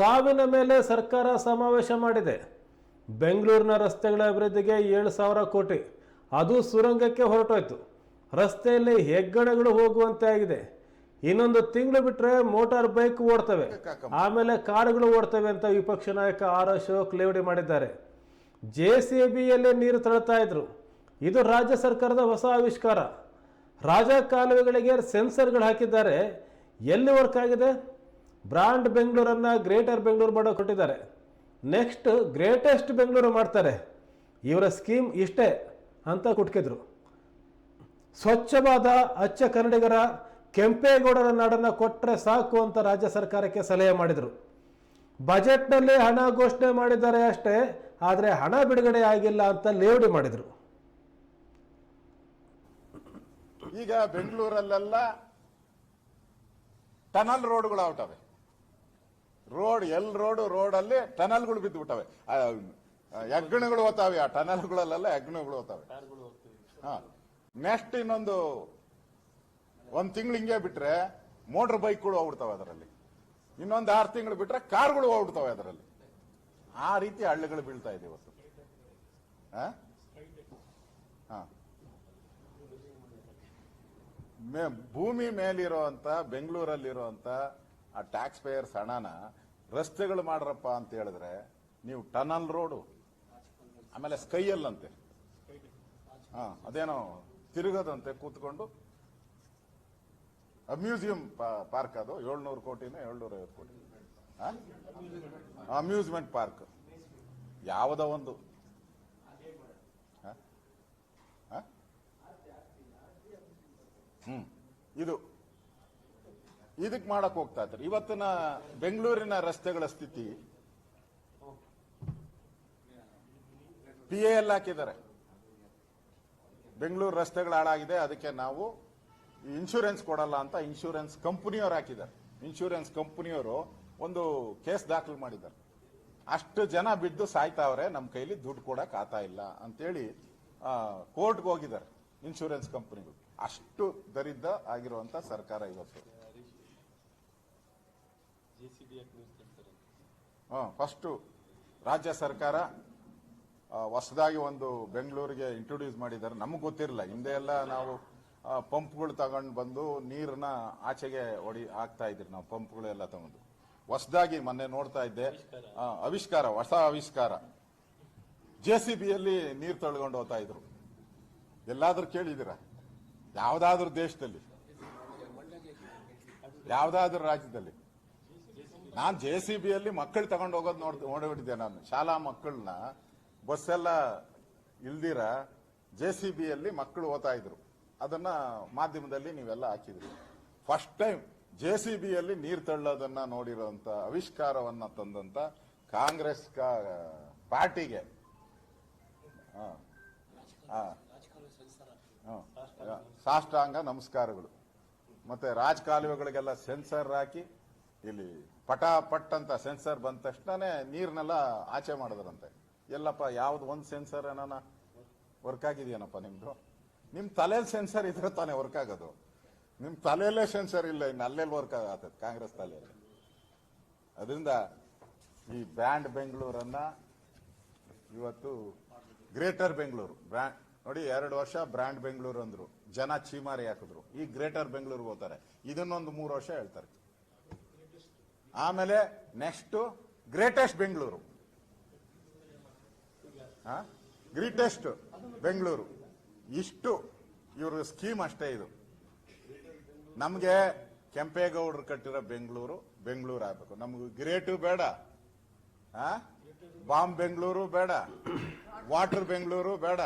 ಸಾವಿನ ಮೇಲೆ ಸರ್ಕಾರ ಸಮಾವೇಶ ಮಾಡಿದೆ. ಬೆಂಗಳೂರಿನ ರಸ್ತೆಗಳ ಅಭಿವೃದ್ಧಿಗೆ ಏಳು ಸಾವಿರ ಕೋಟಿ. ಅದು ಸುರಂಗಕ್ಕೆ ಹೊರಟೋಯ್ತು. ರಸ್ತೆಯಲ್ಲಿ ಹೆಗ್ಗಣಗಳು ಹೋಗುವಂತೆ ಆಗಿದೆ. ಇನ್ನೊಂದು ತಿಂಗಳು ಬಿಟ್ಟರೆ ಮೋಟಾರ್ ಬೈಕ್ ಓಡ್ತವೆ. ಆಮೇಲೆ ಕಾರುಗಳು ಓಡ್ತವೆ ಅಂತ ವಿಪಕ್ಷ ನಾಯಕ ಆರ್ ಅಶೋಕ್ ಲೇವಡಿ ಮಾಡಿದ್ದಾರೆ. ಜೆ ಸಿ ಬಿಯಲ್ಲಿ ನೀರು ತಳ್ತಾ ಇದ್ರು. ಇದು ರಾಜ್ಯ ಸರ್ಕಾರದ ಹೊಸ ಆವಿಷ್ಕಾರ. ರಾಜ ಕಾಲುವೆಗಳಿಗೆ ಸೆನ್ಸರ್ಗಳು ಹಾಕಿದ್ದಾರೆ. ಎಲ್ಲಿ ವರ್ಕ್ ಆಗಿದೆ? ಬ್ರಾಂಡ್ ಬೆಂಗಳೂರನ್ನು ಗ್ರೇಟರ್ ಬೆಂಗಳೂರು ಮಾಡೋ ಕೊಟ್ಟಿದ್ದಾರೆ. ನೆಕ್ಸ್ಟ್ ಗ್ರೇಟೆಸ್ಟ್ ಬೆಂಗಳೂರು ಮಾಡ್ತಾರೆ. ಇವರ ಸ್ಕೀಮ್ ಇಷ್ಟೇ ಅಂತ ಕುಟ್ಕಿದ್ರು. ಸ್ವಚ್ಛವಾದ ಅಚ್ಚ ಕನ್ನಡಿಗರ ಕೆಂಪೇಗೌಡರ ನಾಡನ್ನು ಕೊಟ್ಟರೆ ಸಾಕು ಅಂತ ರಾಜ್ಯ ಸರ್ಕಾರಕ್ಕೆ ಸಲಹೆ ಮಾಡಿದರು. ಬಜೆಟ್ನಲ್ಲಿ ಹಣ ಘೋಷಣೆ ಮಾಡಿದ್ದಾರೆ ಅಷ್ಟೇ, ಆದರೆ ಹಣ ಬಿಡುಗಡೆ ಆಗಿಲ್ಲ ಅಂತ ಲೇವಡಿ ಮಾಡಿದರು. ಈಗ ಬೆಂಗಳೂರಲ್ಲೆಲ್ಲ ಟನಲ್ ರೋಡ್ಗಳು ಔಟವೆ ರೋಡ್ ಎಲ್ ರೋಡ್ ರೋಡಲ್ಲಿ ಟನಲ್ಗಳು ಬಿದ್ದು ಬಿಟ್ಟವೆ ಹೆಗ್ಗಣಗಳು ಹೋತಾವೆ ಆ ಟನಲ್ಗಳಲ್ಲೆಲ್ಲ ಹೆಗ್ಗಣಗಳು ಹೋಗ್ತಾವೆ. ಹಾ. ನೆಕ್ಸ್ಟ್ ಇನ್ನೊಂದು ಒಂದ್ ತಿಂಗಳು ಹಿಂಗೆ ಬಿಟ್ರೆ ಮೋಟರ್ ಬೈಕ್ಗಳು ಹೋಗ್ಬಿಡ್ತಾವೆ ಅದರಲ್ಲಿ. ಇನ್ನೊಂದು ಆರು ತಿಂಗಳು ಬಿಟ್ರೆ ಕಾರ್ಗಳು ಹೋಗ್ಬಿಡ್ತಾವೆ ಅದರಲ್ಲಿ. ಆ ರೀತಿ ಹಳ್ಳಿಗಳು ಬೀಳ್ತಾ ಇದೆ ಇವತ್ತು. ಭೂಮಿ ಮೇಲಿರುವಂತ ಬೆಂಗಳೂರಲ್ಲಿರುವಂತ ಆ ಟ್ಯಾಕ್ಸ್ ಪೇಯರ್ಸ್ ಹಣನ ರಸ್ತೆಗಳು ಮಾಡ್ರಪ್ಪ ಅಂತ ಹೇಳಿದ್ರೆ ನೀವು ಟನಲ್ ರೋಡು ಆಮೇಲೆ ಸ್ಕೈಯಲ್ಲಂತೆ ಹಾ, ಅದೇನೋ ತಿರುಗದಂತೆ ಕೂತ್ಕೊಂಡು ಅಮ್ಯೂಸಿಯಂ ಪಾರ್ಕ್ ಅದು, ಏಳ್ನೂರು ಕೋಟಿನೇ ಏಳ್ನೂರ ಐವತ್ತು ಕೋಟಿ ಅಮ್ಯೂಸ್ಮೆಂಟ್ ಪಾರ್ಕ್ ಯಾವುದೋ ಒಂದು? ಹ್ಮ್. ಇದು ಇದಕ್ ಮಾಡಕ್ ಹೋಗ್ತಾ ಇದ್ರು ಇವತ್ತಿನ ಬೆಂಗಳೂರಿನ ರಸ್ತೆಗಳ ಸ್ಥಿತಿ. ಪಿ ಎಲ್ ಹಾಕಿದ್ದಾರೆ. ಬೆಂಗಳೂರು ರಸ್ತೆಗಳು ಹಾಳಾಗಿದೆ, ಅದಕ್ಕೆ ನಾವು ಇನ್ಶೂರೆನ್ಸ್ ಕೊಡಲ್ಲ ಅಂತ ಇನ್ಶೂರೆನ್ಸ್ ಕಂಪನಿಯವರು ಹಾಕಿದ್ದಾರೆ. ಇನ್ಶೂರೆನ್ಸ್ ಕಂಪನಿಯವರು ಒಂದು ಕೇಸ್ ದಾಖಲು ಮಾಡಿದ್ದಾರೆ. ಅಷ್ಟು ಜನ ಬಿದ್ದು ಸಾಯ್ತಾವ್ರೆ ನಮ್ಮ ಕೈಲಿ ದುಡ್ಡು ಕೊಡಕ್ ಆತಾ ಇಲ್ಲ ಅಂತೇಳಿ ಕೋರ್ಟ್ಗೆ ಹೋಗಿದ್ದಾರೆ ಇನ್ಶೂರೆನ್ಸ್ ಕಂಪನಿಗಳು. ಅಷ್ಟು ದರಿದ್ರ ಆಗಿರುವಂತ ಸರ್ಕಾರ ಇವತ್ತು. ಫಸ್ಟ್ ರಾಜ್ಯ ಸರ್ಕಾರ ಹೊಸದಾಗಿ ಒಂದು ಬೆಂಗಳೂರಿಗೆ ಇಂಟ್ರೊಡ್ಯೂಸ್ ಮಾಡಿದ್ದಾರೆ. ನಮಗೆ ಗೊತ್ತಿರಲಿಲ್ಲ. ಹಿಂದೆ ಎಲ್ಲ ನಾವು ಪಂಪ್ಗಳು ತಗೊಂಡು ಬಂದು ನೀರನ್ನ ಆಚೆಗೆ ಹೊಡಿ ಹಾಕ್ತಾ ಇದ್ರಿ ನಾವು ಪಂಪ್ಗಳೆಲ್ಲ ತಗೊಂಡು. ಹೊಸದಾಗಿ ಮೊನ್ನೆ ನೋಡ್ತಾ ಇದ್ದೆ. ಅವಿಷ್ಕಾರ ಆವಿಷ್ಕಾರ ಹೊಸ ಆವಿಷ್ಕಾರ. ಜೆ ಸಿ ಬಿಯಲ್ಲಿ ನೀರು ತಳ್ಕೊಂಡು ಹೋಗ್ತಾ ಇದ್ರು. ಎಲ್ಲಾದ್ರೂ ಕೇಳಿದಿರ ಯಾವುದಾದ್ರೂ ದೇಶದಲ್ಲಿ. ಯಾವುದಾದ್ರೂ ರಾಜ್ಯದಲ್ಲಿ. ನಾನ್ ಜೆ ಸಿ ಬಿಯಲ್ಲಿ ಮಕ್ಕಳು ತಗೊಂಡು ಹೋಗೋದು ನೋಡ್, ನೋಡಿಬಿಟ್ಟಿದ್ದೆ ನಾನು. ಶಾಲಾ ಮಕ್ಕಳನ್ನ ಬಸ್ ಎಲ್ಲ ಇಲ್ದಿರ ಜೆ ಸಿ ಬಿಯಲ್ಲಿ ಮಕ್ಕಳು ಓದ್ತಾ ಇದ್ರು. ಅದನ್ನ ಮಾಧ್ಯಮದಲ್ಲಿ ನೀವೆಲ್ಲ ಹಾಕಿದ್ರಿ. ಫಸ್ಟ್ ಟೈಮ್ ಜೆ ಸಿ ಬಿಯಲ್ಲಿ ನೀರು ತಳ್ಳೋದನ್ನ ನೋಡಿರೋಂತ ಆವಿಷ್ಕಾರವನ್ನ ತಂದಂತ ಕಾಂಗ್ರೆಸ್ ಪಾರ್ಟಿಗೆ. ಸಾಷ್ಟಾಂಗ ನಮಸ್ಕಾರಗಳು. ಮತ್ತೆ ರಾಜಕಾಲುವೆಗಳಿಗೆಲ್ಲ ಸೆನ್ಸರ್ ಹಾಕಿ, ಇಲ್ಲಿ ಪಟ ಪಟ್ ಅಂತ ಸೆನ್ಸರ್ ಬಂದ ತಕ್ಷಣನೇ ನೀರ್ನೆಲ್ಲ ಆಚೆ ಮಾಡಿದ್ರಂತೆ. ಎಲ್ಲಪ್ಪ, ಯಾವ್ದು ಒಂದು ಸೆನ್ಸರ್ ಏನಾನ? ವರ್ಕ್ ಆಗಿದೆಯೇನಪ್ಪ ನಿಮ್ದು? ನಿಮ್ ತಲೆಯಲ್ಲಿ ಸೆನ್ಸರ್ ಇದ್ರೆ ತಾನೇ ವರ್ಕ್ ಆಗೋದು. ನಿಮ್ ತಲೆಯಲ್ಲೇ ಸೆನ್ಸರ್ ಇಲ್ಲ, ಇನ್ನು ಅಲ್ಲೆಲ್ಲಿ ವರ್ಕ್ ಆಗತ್ತೆ ಕಾಂಗ್ರೆಸ್ ತಲೆಯಲ್ಲಿ? ಅದರಿಂದ ಈ ಬ್ರ್ಯಾಂಡ್ ಬೆಂಗಳೂರನ್ನ ಇವತ್ತು ಗ್ರೇಟರ್ ಬೆಂಗಳೂರು ಬ್ರ್ಯಾಂಡ್ ನೋಡಿ ಎರಡು ವರ್ಷ ಬ್ರ್ಯಾಂಡ್ ಬೆಂಗಳೂರು ಅಂದ್ರು. ಜನ ಚೀಮಾರಿ ಹಾಕಿದ್ರು. ಈ ಗ್ರೇಟರ್ ಬೆಂಗಳೂರಿಗೆ ಹೋಗ್ತಾರೆ. ಇದನ್ನೊಂದು ಮೂರು ವರ್ಷ ಹೇಳ್ತಾರೆ. ಆಮೇಲೆ next greatest Bengaluru. Greatest Bengaluru. ಇಷ್ಟು ಇವ್ರ ಸ್ಕೀಮ್ ಅಷ್ಟೇ ಇದು. ನಮಗೆ ಕೆಂಪೇಗೌಡರು ಕಟ್ಟಿರೋ ಬೆಂಗಳೂರು ಬೆಂಗಳೂರು ಆಗಬೇಕು. ನಮ್ಗೆ ಗ್ರೇಟು ಬೇಡ? ಬಾಂಬ್ ಬೆಂಗಳೂರು ಬೇಡ. ವಾಟರ್ ಬೆಂಗಳೂರು ಬೇಡ.